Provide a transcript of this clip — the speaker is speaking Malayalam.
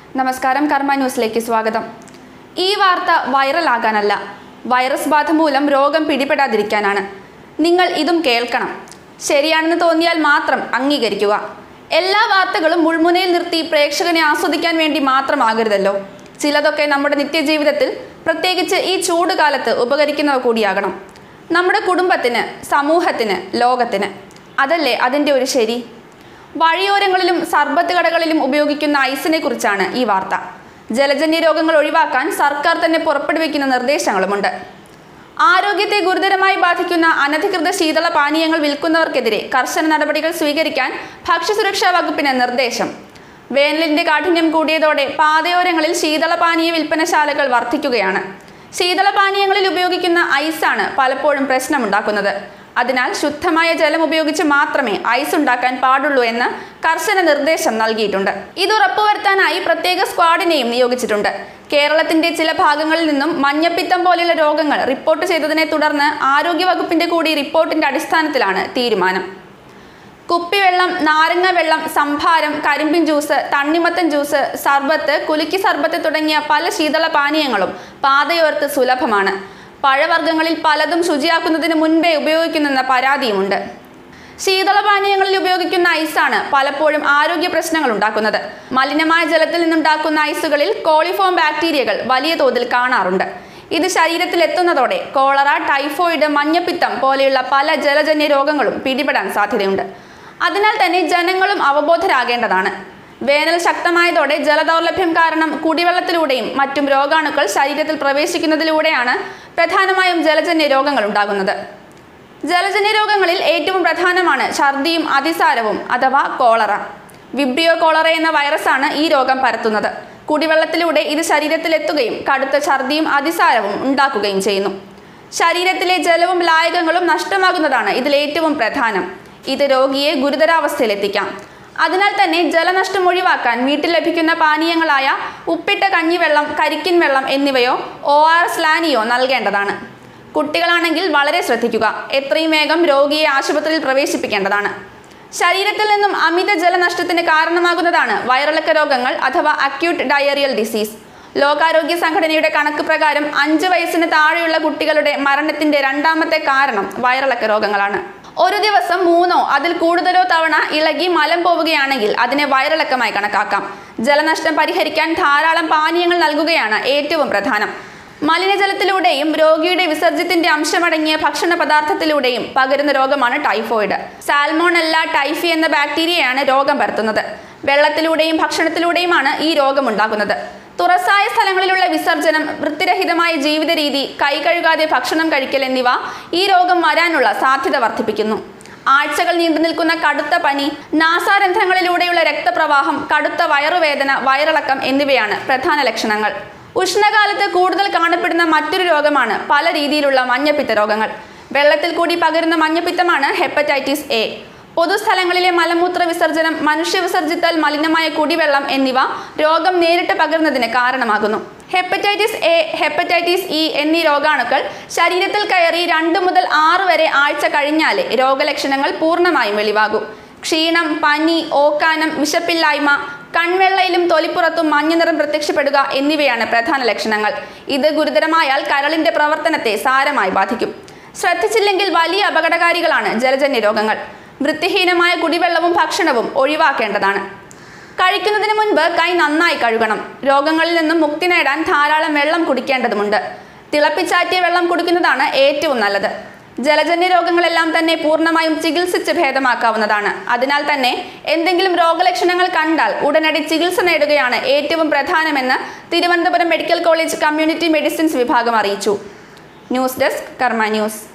നമസ്കാരം കർമ്മ ന്യൂസിലേക്ക് സ്വാഗതം. ഈ വാർത്ത വൈറലാകാനല്ല. വൈറസ് ബാധ മൂലം രോഗം പിടിപെടാതിരിക്കാനാണ്. നിങ്ങൾ ഇതും കേൾക്കണം. ശരിയാണെന്ന് തോന്നിയാൽ മാത്രം അംഗീകരിക്കുക. എല്ലാ വാർത്തകളും മുൾമുനയിൽ നിർത്തി പ്രേക്ഷകനെ ആസ്വദിക്കാൻ വേണ്ടി മാത്രമാകരുതല്ലോ. ചിലതൊക്കെ നമ്മുടെ നിത്യജീവിതത്തിൽ പ്രത്യേകിച്ച് ഈ ചൂട് കാലത്ത് ഉപകരിക്കുന്നവ കൂടിയാകണം. നമ്മുടെ കുടുംബത്തിന് സമൂഹത്തിന് ലോകത്തിന്. അതല്ലേ അതിന്റെ ഒരു ശരി? വഴിയോരങ്ങളിലും സർബത്ത് കടകളിലും ഉപയോഗിക്കുന്ന ഐസിനെ കുറിച്ചാണ് ഈ വാർത്ത. ജലജന്യ രോഗങ്ങൾ ഒഴിവാക്കാൻ സർക്കാർ തന്നെ പുറപ്പെടുവിക്കുന്ന നിർദ്ദേശങ്ങളുമുണ്ട്. ആരോഗ്യത്തെ ഗുരുതരമായി ബാധിക്കുന്ന അനധികൃത ശീതള പാനീയങ്ങൾ വിൽക്കുന്നവർക്കെതിരെ കർശന നടപടികൾ സ്വീകരിക്കാൻ ഭക്ഷ്യസുരക്ഷാ വകുപ്പിന് നിർദ്ദേശം. വേനലിന്റെ കാഠിന്യം കൂടിയതോടെ പാതയോരങ്ങളിൽ ശീതളപാനീയ വിൽപ്പനശാലകൾ വർദ്ധിക്കുകയാണ് ശീതളപാനീയങ്ങളിൽ ഉപയോഗിക്കുന്ന ഐസാണ് പലപ്പോഴും പ്രശ്നമുണ്ടാക്കുന്നത്. അതിനാൽ ശുദ്ധമായ ജലം ഉപയോഗിച്ച് മാത്രമേ ഐസ് ഉണ്ടാക്കാൻ പാടുള്ളൂ എന്ന് കർശന നിർദ്ദേശം നൽകിയിട്ടുണ്ട്. ഇത് ഉറപ്പുവരുത്താനായി പ്രത്യേക സ്ക്വാഡിനെയും നിയോഗിച്ചിട്ടുണ്ട്. കേരളത്തിന്റെ ചില ഭാഗങ്ങളിൽ നിന്നും മഞ്ഞപ്പിത്തം പോലെയുള്ള രോഗങ്ങൾ റിപ്പോർട്ട് ചെയ്തതിനെ തുടർന്ന് ആരോഗ്യവകുപ്പിന്റെ കൂടി റിപ്പോർട്ടിന്റെ അടിസ്ഥാനത്തിലാണ് തീരുമാനം. കുപ്പിവെള്ളം നാരങ്ങ വെള്ളം സംഭാരം കരിമ്പിൻ ജ്യൂസ് തണ്ണിമത്തൻ ജ്യൂസ് സർബത്ത് കുലുക്കി സർബത്ത് തുടങ്ങിയ പല ശീതള പാനീയങ്ങളും പാതയോർത്ത് സുലഭമാണ്. പഴവർഗങ്ങളിൽ പലതും ശുചിയാക്കുന്നതിന് മുൻപേ ഉപയോഗിക്കുന്നെന്ന പരാതിയുമുണ്ട്. ശീതളപാനീയങ്ങളിൽ ഉപയോഗിക്കുന്ന ഐസാണ് പലപ്പോഴും ആരോഗ്യ പ്രശ്നങ്ങൾ ഉണ്ടാക്കുന്നത്. മലിനമായ ജലത്തിൽ നിന്നുണ്ടാക്കുന്ന ഐസുകളിൽ കോളിഫോം ബാക്ടീരിയകൾ വലിയ തോതിൽ കാണാറുണ്ട്. ഇത് ശരീരത്തിൽ എത്തുന്നതോടെ കോളറ ടൈഫോയിഡ് മഞ്ഞപ്പിത്തം പോലെയുള്ള പല ജലജന്യ രോഗങ്ങളും പിടിപെടാൻ സാധ്യതയുണ്ട്. അതിനാൽ തന്നെ ജനങ്ങളും അവബോധരാകേണ്ടതാണ്. വേനൽ ശക്തമായതോടെ ജലദൗർലഭ്യം കാരണം കുടിവെള്ളത്തിലൂടെയും മറ്റും രോഗാണുക്കൾ ശരീരത്തിൽ പ്രവേശിക്കുന്നതിലൂടെയാണ് പ്രധാനമായും ജലജന്യ രോഗങ്ങൾ ഉണ്ടാകുന്നത്. ജലജന്യ രോഗങ്ങളിൽ ഏറ്റവും പ്രധാനമാണ് ഛർദിയും അതിസാരവും അഥവാ കോളറ. വിബ്രിയോ കോളറ എന്ന വൈറസാണ് ഈ രോഗം പരത്തുന്നത്. കുടിവെള്ളത്തിലൂടെ ഇത് ശരീരത്തിലെത്തുകയും കടുത്ത ഛർദിയും അതിസാരവും ഉണ്ടാക്കുകയും ചെയ്യുന്നു. ശരീരത്തിലെ ജലവും ലായകങ്ങളും നഷ്ടമാകുന്നതാണ് ഇതിലേറ്റവും പ്രധാനം. ഇത് രോഗിയെ ഗുരുതരാവസ്ഥയിലെത്തിക്കാം. അതിനാൽ തന്നെ ജലനഷ്ടം ഒഴിവാക്കാൻ വീട്ടിൽ ലഭിക്കുന്ന പാനീയങ്ങളായ ഉപ്പിട്ട കഞ്ഞിവെള്ളം കരിക്കിൻ വെള്ളം എന്നിവയോ ഒ ആർ എസ് ലാനിയോ നൽകേണ്ടതാണ്. കുട്ടികളാണെങ്കിൽ വളരെ ശ്രദ്ധിക്കുക. എത്രയും വേഗം രോഗിയെ ആശുപത്രിയിൽ പ്രവേശിപ്പിക്കേണ്ടതാണ്. ശരീരത്തിൽ നിന്നും അമിത ജലനഷ്ടത്തിന് കാരണമാകുന്നതാണ് വയറിളക്ക രോഗങ്ങൾ അഥവാ അക്യൂട്ട് ഡയറിയൽ ഡിസീസ് ലോകാരോഗ്യ സംഘടനയുടെ കണക്ക് പ്രകാരം അഞ്ച് വയസ്സിന് താഴെയുള്ള കുട്ടികളുടെ മരണത്തിന്റെ രണ്ടാമത്തെ കാരണം വയറിളക്ക രോഗങ്ങളാണ്. ഒരു ദിവസം മൂന്നോ അതിൽ കൂടുതലോ തവണ ഇളകി മലം പോവുകയാണെങ്കിൽ അതിനെ വയറിളക്കമായി കണക്കാക്കാം. ജലനഷ്ടം പരിഹരിക്കാൻ ധാരാളം പാനീയങ്ങൾ നൽകുകയാണ് ഏറ്റവും പ്രധാനം. മലിനജലത്തിലൂടെയും രോഗിയുടെ വിസർജ്യത്തിന്റെ അംശമടങ്ങിയ ഭക്ഷണ പദാർത്ഥത്തിലൂടെയും പകരുന്ന രോഗമാണ് ടൈഫോയിഡ്. സാൽമോണല്ല ടൈഫി എന്ന ബാക്ടീരിയയാണ് രോഗം പരത്തുന്നത്. വെള്ളത്തിലൂടെയും ഭക്ഷണത്തിലൂടെയുമാണ് ഈ രോഗം ഉണ്ടാകുന്നത് തുറസായ സ്ഥലങ്ങളിലുള്ള വിസർജനം വൃത്തിരഹിതമായ ജീവിത രീതി കൈ കഴുകാതെ ഭക്ഷണം കഴിക്കൽ എന്നിവ ഈ രോഗം വരാനുള്ള സാധ്യത വർദ്ധിപ്പിക്കുന്നു. ആഴ്ചകൾ നീണ്ടു നിൽക്കുന്ന കടുത്ത പനി നാസാരന്ധ്രങ്ങളിലൂടെയുള്ള രക്തപ്രവാഹം കടുത്ത വയറുവേദന വയറിളക്കം എന്നിവയാണ് പ്രധാന ലക്ഷണങ്ങൾ. ഉഷ്ണകാലത്ത് കൂടുതൽ കാണപ്പെടുന്ന മറ്റൊരു രോഗമാണ് പല രീതിയിലുള്ള മഞ്ഞപ്പിത്ത രോഗങ്ങൾ. വെള്ളത്തിൽ കൂടി പകരുന്ന മഞ്ഞപ്പിത്തമാണ് ഹെപ്പറ്റൈറ്റിസ് എ. പൊതുസ്ഥലങ്ങളിലെ മലമൂത്ര വിസർജനം മനുഷ്യ വിസർജിത്താൽ മലിനമായ കുടിവെള്ളം എന്നിവ രോഗം നേരിട്ട് പകരുന്നതിന് കാരണമാകുന്നു. ഹെപ്പറ്റൈറ്റിസ് എ ഹെപ്പറ്റൈറ്റിസ് ഇ എന്നീ രോഗാണുക്കൾ ശരീരത്തിൽ കയറി രണ്ട് മുതൽ ആറ് വരെ ആഴ്ച കഴിഞ്ഞാലേ രോഗലക്ഷണങ്ങൾ പൂർണമായും വെളിവാകൂ. ക്ഷീണം പനി ഓക്കാനം വിശപ്പില്ലായ്മ കൺവെള്ളയിലും തൊലിപ്പുറത്തും മഞ്ഞനിറം പ്രത്യക്ഷപ്പെടുക എന്നിവയാണ് പ്രധാന ലക്ഷണങ്ങൾ. ഇത് ഗുരുതരമായാൽ കരളിന്റെ പ്രവർത്തനത്തെ സാരമായി ബാധിക്കും. ശ്രദ്ധിച്ചില്ലെങ്കിൽ വലിയ അപകടകാരികളാണ് ജലജന്യ രോഗങ്ങൾ. വൃത്തിഹീനമായ കുടിവെള്ളവും ഭക്ഷണവും ഒഴിവാക്കേണ്ടതാണ്. കഴിക്കുന്നതിന് മുൻപ് കൈ നന്നായി കഴുകണം. രോഗങ്ങളിൽ നിന്നും മുക്തി നേടാൻ ധാരാളം വെള്ളം കുടിക്കേണ്ടതുണ്ട് തിളപ്പിച്ചാറ്റിയ വെള്ളം കുടിക്കുന്നതാണ് ഏറ്റവും നല്ലത്. ജലജന്യ രോഗങ്ങളെല്ലാം തന്നെ പൂർണമായും ചികിത്സിച്ച് ഭേദമാക്കാവുന്നതാണ്. അതിനാൽ തന്നെ എന്തെങ്കിലും രോഗലക്ഷണങ്ങൾ കണ്ടാൽ ഉടനടി ചികിത്സ നേടുകയാണ് ഏറ്റവും പ്രധാനമെന്ന് Thiruvananthapuram medical college community medicines വിഭാഗം അറിയിച്ചു. News desk Karma news.